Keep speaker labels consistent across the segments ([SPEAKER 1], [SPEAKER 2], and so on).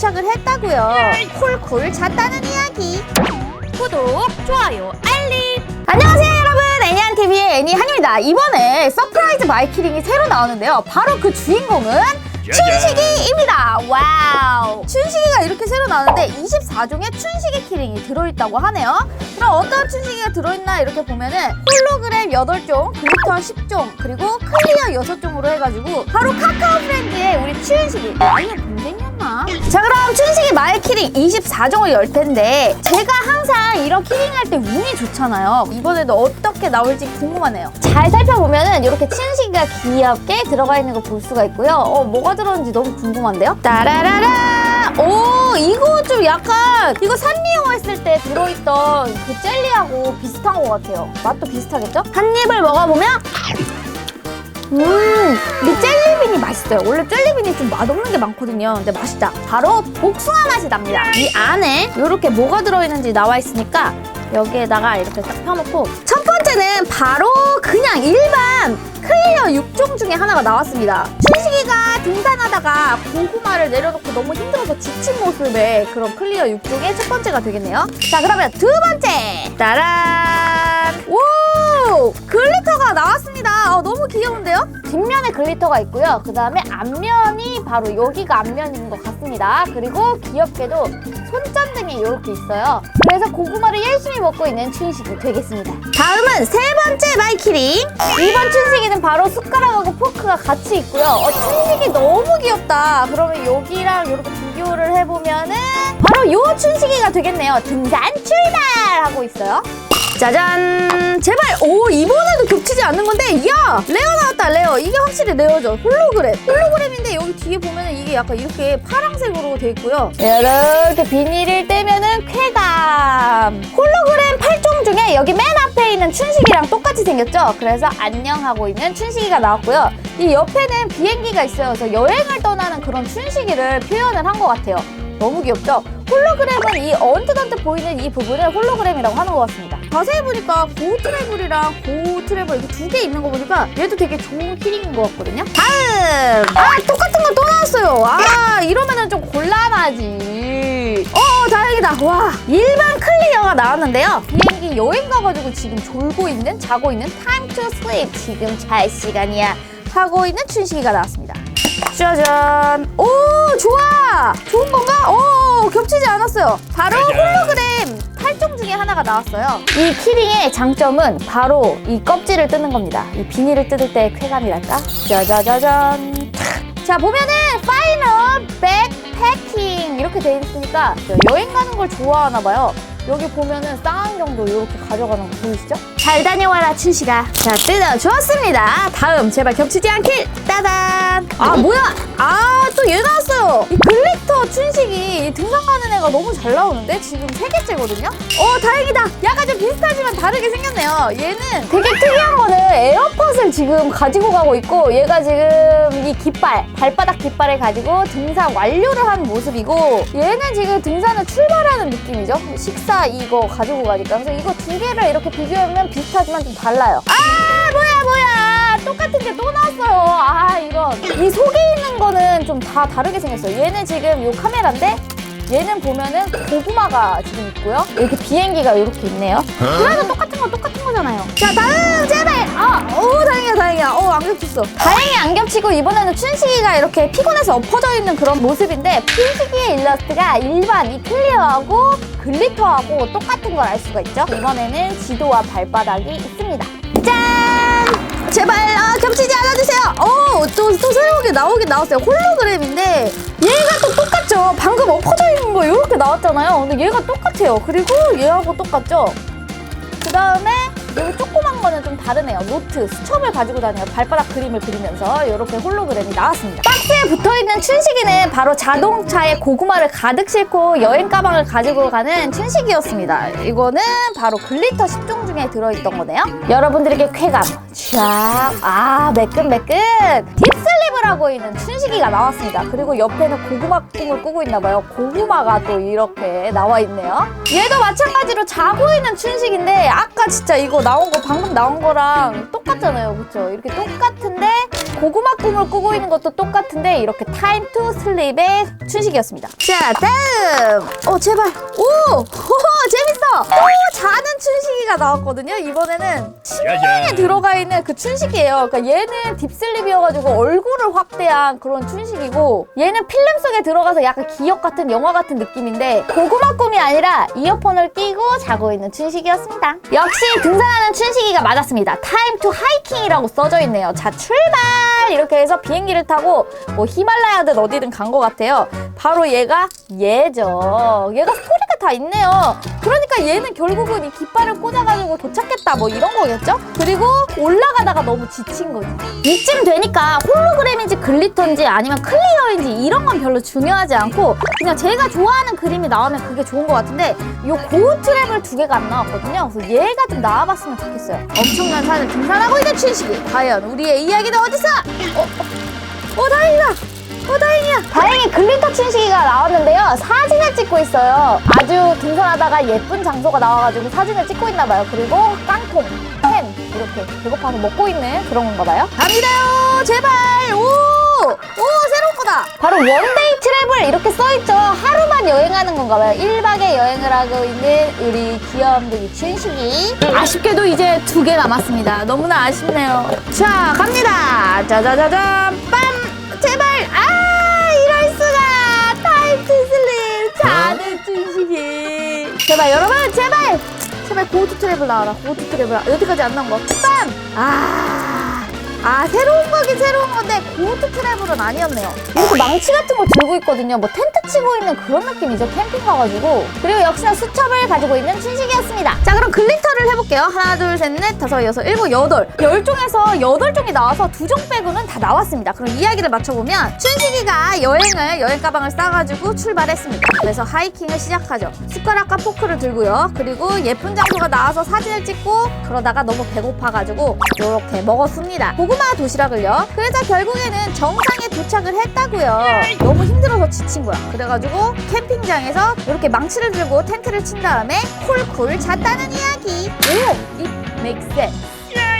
[SPEAKER 1] 도착을 했다고요. 콜콜 잤다는 이야기.
[SPEAKER 2] 구독, 좋아요, 알림.
[SPEAKER 1] 안녕하세요 여러분 애니한TV의 애니 한입니다. 이번에 서프라이즈 마이키링이 새로 나오는데요. 바로 그 주인공은 춘식이입니다. 와우. 춘식이가 이렇게 새로 나오는데 24종의 춘식이 키링이 들어있다고 하네요. 그럼 어떤 춘식이가 들어있나 이렇게 보면은 홀로그램 8종, 글리터 10종, 그리고 클리어 6종으로 해가지고 바로 카카오 프렌즈의 우리 춘식이. 아니면 동 생이었나? 자 그럼 춘식이 마이 키링 24종을 열 텐데 제가 항상 이런 키링 할 때 운이 좋잖아요. 이번에도 어떻게 나올지 궁금하네요. 잘 살펴보면은 이렇게 춘식이가 귀엽게 들어가 있는 거 볼 수가 있고요. 어 뭐가 들었는지 너무 궁금한데요. 따라라라. 오 이거 좀 약간 이거 산리오 했을 때 들어있던 그 젤리하고 비슷한 것 같아요. 맛도 비슷하겠죠? 한 입을 먹어보면 음, 이 젤리빈이 맛있어요. 원래 젤리빈이 좀 맛없는 게 많거든요. 근데 맛있다. 바로 복숭아 맛이 납니다. 이 안에 이렇게 뭐가 들어있는지 나와 있으니까 여기에다가 이렇게 딱 펴놓고 첫 번째는 바로 그냥 일반 클리어 6종 중에 하나가 나왔습니다. 춘식이가 등산하다가 고구마를 내려놓고 너무 힘들어서 지친 모습의 그런 클리어 6종의 첫 번째가 되겠네요. 자, 그러면 두 번째! 따란! 오! 글리터가 나왔습니다. 어, 너무 귀여운데요? 뒷면에 글리터가 있고요. 그 다음에 앞면이 바로 여기가 앞면인 것 같습니다. 그리고 귀엽게도 손전등이 이렇게 있어요. 그래서 고구마를 열심히 먹고 있는 춘식이 되겠습니다. 다음은 세 번째 마이키링. 이번 춘식이는 바로 숟가락하고 포크가 같이 있고요. 어, 춘식이 너무 귀엽다. 그러면 여기랑 이렇게 비교를 해보면은 바로 요 춘식이가 되겠네요. 등산 출발! 하고 있어요. 짜잔! 제발! 오, 이번에도 겹치지 않는 건데, 야! 레어 나왔다, 레어. 이게 확실히 레어죠. 홀로그램. 홀로그램인데, 여기 뒤에 보면은 이게 약간 이렇게 파란색으로 돼 있고요. 이렇게 비닐을 떼면은 쾌감. 홀로그램 8종 중에 여기 맨 앞에 있는 춘식이랑 똑같이 생겼죠? 그래서 안녕하고 있는 춘식이가 나왔고요. 이 옆에는 비행기가 있어요. 그래서 여행을 떠나는 그런 춘식이를 표현을 한 것 같아요. 너무 귀엽죠? 홀로그램은 이 언뜻언뜻 보이는 이 부분을 홀로그램이라고 하는 것 같습니다. 자세히 보니까 고 트래블이랑 고 트래블 이렇게 두 개 있는 거 보니까 얘도 되게 좋은 키링인 것 같거든요. 다음! 아, 똑같은 거또 나왔어요. 아, 이러면은 좀 곤란하지. 어, 다행이다. 와, 일반 클리어가 나왔는데요. 비행기 여행 가가지고 지금 졸고 있는, 자고 있는 time to sleep. 지금 잘 시간이야. 하고 있는 춘식이가 나왔습니다. 짜잔. 오, 좋아. 좋은 건가? 오, 겹치지 않았어요. 바로 홀로그램 8종 중에 하나가 나왔어요. 이 키링의 장점은 바로 이 껍질을 뜯는 겁니다. 이 비닐을 뜯을 때의 쾌감이랄까? 짜자자잔. 자, 보면은 파이널 백패킹 이렇게 돼 있으니까 여행 가는 걸 좋아하나 봐요. 여기 보면은 쌍안경도 이렇게 가져가는 거 보이시죠? 잘 다녀와라 춘식아. 자 뜯어 주었습니다. 다음 제발 겹치지 않길. 따단. 아 뭐야? 아 또 얘 나왔어요. 이 글리터 춘식이 이 등산 가는 애가 너무 잘 나오는데? 지금 세 개째거든요? 어 다행이다. 약간 좀 비슷하지만 다르게 생겼네요. 얘는 되게 특이한 거는 에어팟을 지금 가지고 가고 있고 얘가 지금 이 깃발 발바닥 깃발을 가지고 등산 완료를 한 모습이고 얘는 지금 등산을 출발하는 느낌이죠. 식사 이거 가지고 가니까. 그래서 이거 두 개를 이렇게 비교하면 비슷하지만 좀 달라요. 아 뭐야 뭐야. 똑같은 게 또 나왔어요. 아 이런 이 속에 있는 거는 좀 다 다르게 생겼어요. 얘는 지금 요 카메라인데 얘는 보면은 고구마가 지금 있고요. 이렇게 비행기가 이렇게 있네요. 그래도 똑같은 건 똑같은 거잖아요. 자, 다음 제발. 아, 오 다행이야, 다행이야. 어, 안 겹쳤어. 다행히 안 겹치고 이번에는 춘식이가 이렇게 피곤해서 엎어져 있는 그런 모습인데 춘식이의 일러스트가 일반 이 클리어하고 글리터하고 똑같은 걸 알 수가 있죠. 이번에는 지도와 발바닥이 있습니다. 짠! 제발 아, 겹치지 않아주세요. 어, 또, 또 새로운 나오긴 나왔어요. 홀로그램인데 얘가 또 똑같죠. 방금 엎어져 있는 거 이렇게 나왔잖아요. 근데 얘가 똑같아요. 그리고 얘하고 똑같죠. 그 다음에 여기 조그만 거는 좀 다르네요. 노트, 수첩을 가지고 다녀요. 발바닥 그림을 그리면서 이렇게 홀로그램이 나왔습니다. 박스에 붙어있는 춘식이는 바로 자동차에 고구마를 가득 싣고 여행 가방을 가지고 가는 춘식이었습니다. 이거는 바로 글리터 10종 중에 들어있던 거네요. 여러분들에게 쾌감. 쫙. 아, 매끈매끈. 딥슬립 을 게임을 하고 있는 춘식이가 나왔습니다. 그리고 옆에는 고구마 꿈을 꾸고 있나 봐요. 고구마가 또 이렇게 나와 있네요. 얘도 마찬가지로 자고 있는 춘식인데 아까 진짜 이거 나온 거 방금 나온 거랑 똑같잖아요. 그렇죠? 이렇게 똑같은데 고구마 꿈을 꾸고 있는 것도 똑같은데 이렇게 타임 투 슬립의 춘식이었습니다. 자, 다음. 어, 제발. 오! 오, 재밌어. 오, 자는 춘식이가 나왔거든요. 이번에는 침대에 들어가 있는 그 춘식이에요. 그러니까 얘는 딥슬립이어가지고 얼굴을 확대한 그런 춘식이고 얘는 필름 속에 들어가서 약간 기억 같은 영화 같은 느낌인데 고구마 꿈이 아니라 이어폰을 끼고 자고 있는 춘식이었습니다. 역시 등산하는 춘식이가 맞았습니다. 타임 투 하이킹이라고 써져 있네요. 자 출발 이렇게 해서 비행기를 타고 뭐 히말라야든 어디든 간 것 같아요. 바로 얘가 얘죠. 얘가 스토리가 다 있네요. 그러니까 얘는 결국은 이 깃발을 꽂아가지고 도착했다 뭐 이런 거겠죠? 그리고 올라가다가 너무 지친 거지. 이쯤 되니까 홀로그램인지 글리터인지 아니면 클리어인지 이런 건 별로 중요하지 않고 그냥 제가 좋아하는 그림이 나오면 그게 좋은 것 같은데 요 고우 트랩을 두 개가 안 나왔거든요. 그래서 얘가 좀 나와봤으면 좋겠어요. 엄청난 산을 등산하고 있는 춘식이 과연 우리의 이야기는 어디서? 어, 어, 어 다행이다. 어 다행이야. 다행히 글리터 춘식이가 나왔는데요. 사진을 찍고 있어요. 아주 등산하다가 예쁜 장소가 나와가지고 사진을 찍고 있나 봐요. 그리고 깡통, 햄 이렇게 배고파서 먹고 있는 그런 건가 봐요. 갑니다요. 제발. 오, 오 새로운 거다. 바로 원데이 트래블 이렇게 써있죠. 하루만 여행하는 건가 봐요. 1박의 여행을 하고 있는 우리 귀염둥이 춘식이. 아쉽게도 이제 두 개 남았습니다. 너무나 아쉽네요. 자, 갑니다. 짜자자잔, 빰! 제발, 여러분, 제발! 제발 고트 트래블 나와라. 고트 트래블. 여태까지 안 나온 거. 빰! 아. 아, 새로운 거긴 새로운 건데, 고트 트래블은 아니었네요. 이렇게 망치 같은 걸 들고 있거든요. 뭐 텐트 치고 있는 그런 느낌이죠. 캠핑 가가지고. 그리고 역시나 수첩을 가지고 있는 춘식이었습니다. 자, 그럼 글리터를 해볼게요. 하나, 둘, 셋, 넷, 다섯, 여섯, 일곱, 여덟. 열 종에서 여덟 종이 나와서 두 종 빼고는 다 나왔습니다. 그럼 이야기를 맞춰보면, 춘식이가 여행을, 여행 가방을 싸가지고 출발했습니다. 그래서 하이킹을 시작하죠. 숟가락과 포크를 들고요. 그리고 예쁜 장소가 나와서 사진을 찍고, 그러다가 너무 배고파가지고, 이렇게 먹었습니다. 고구마 도시락을요. 그래서 결국에는 정상에 도착을 했다고요. 너무 힘들어서 지친 거야. 그래가지고 캠핑장에서 이렇게 망치를 들고 텐트를 친 다음에 콜콜 잤다는 이야기. 오, it makes sense.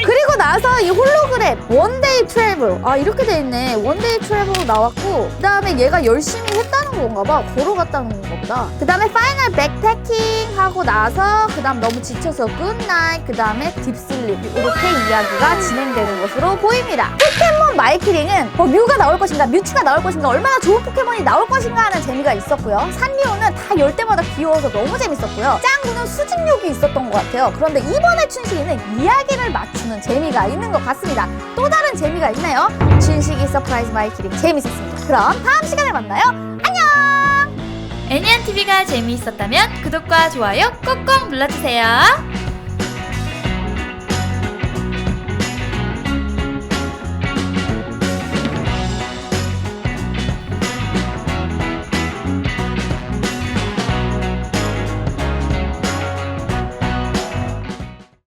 [SPEAKER 1] 그리고 나서 이 홀로그램 원데이 트래블 아 이렇게 돼 있네 원데이 트래블 나왔고 그 다음에 얘가 열심히 했다는 건가 봐. 걸어갔다는 건가? 보다 그 다음에 파이널 백패킹 하고 나서 그 다음 너무 지쳐서 굿나잇 그 다음에 딥슬립. 이렇게 이야기가 진행되는 것으로 보입니다. 포켓몬 마이키링은 뭐 뮤가 나올 것인가 뮤츠가 나올 것인가 얼마나 좋은 포켓몬이 나올 것인가 하는 재미가 있었고요. 산리오는 다 열 때마다 귀여워서 너무 재밌었고요. 짱구는 수집욕이 있었던 것 같아요. 그런데 이번에 춘식이는 이야기를 맞추는 재미가 있는 것 같습니다. 또 다른 재미가 있나요? 춘식이 서프라이즈 마이키링. 재밌었습니다. 그럼 다음 시간에 만나요
[SPEAKER 2] 애니안 TV가 재미있었다면 구독과 좋아요 꾹꾹 눌러주세요.